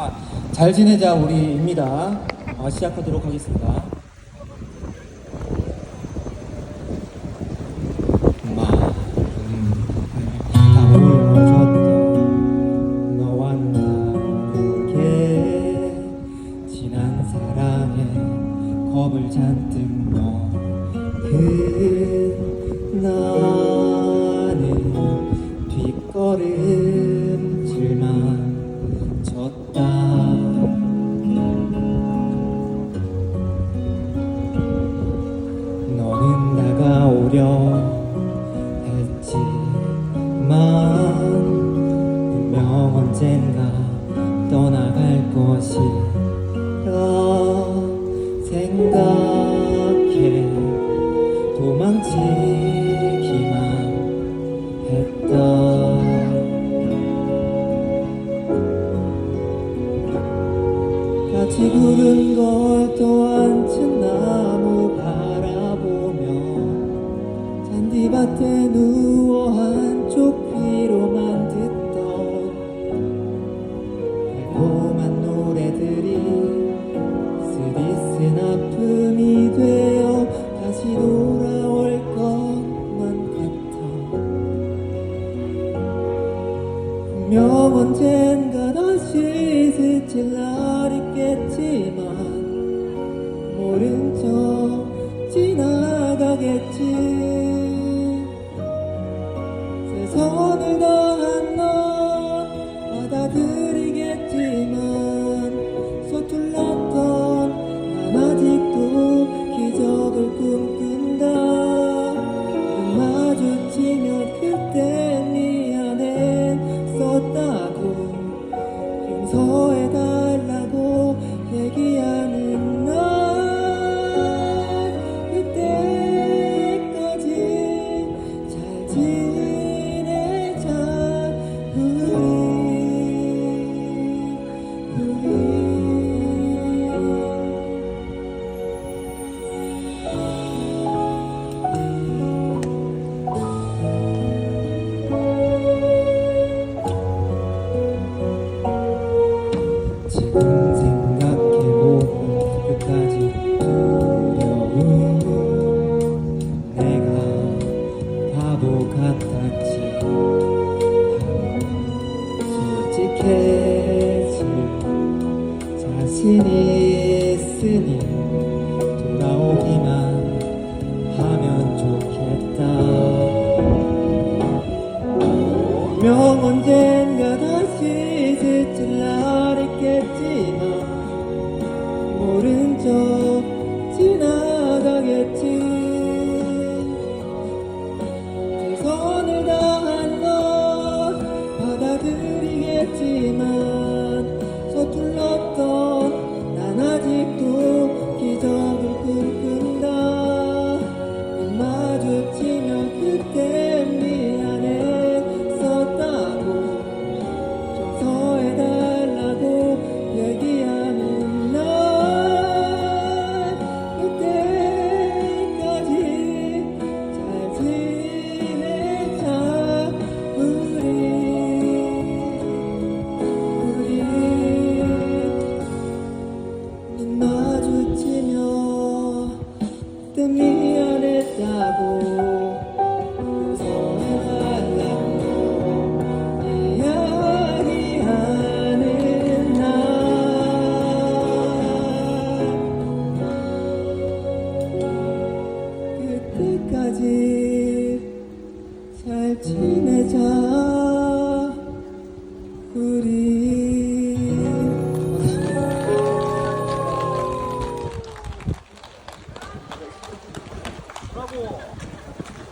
아, 잘 지내자 우리입니다. 아, 시작하도록 하겠습니다. 사랑에 겁을 잔뜩 먹은 나 다가오려 했지만 분명 언젠가 떠나갈 것이라 생각해 도망치기만 했다. 같이 구른 걸또 앉 잔디밭에 누워 한쪽 귀로만 듣던 달콤한 노래들이 쓰디쓴 아픔이 되어 다시 돌아올 것만 같아. 분명 언젠가 다시 스칠 날 있겠지만 모른 척 지나가겠지 자신이 있으니 돌아오기만 하면 좋겠다 명 언젠가 다시 모른 척 지나가겠지 그때까지 잘 지내자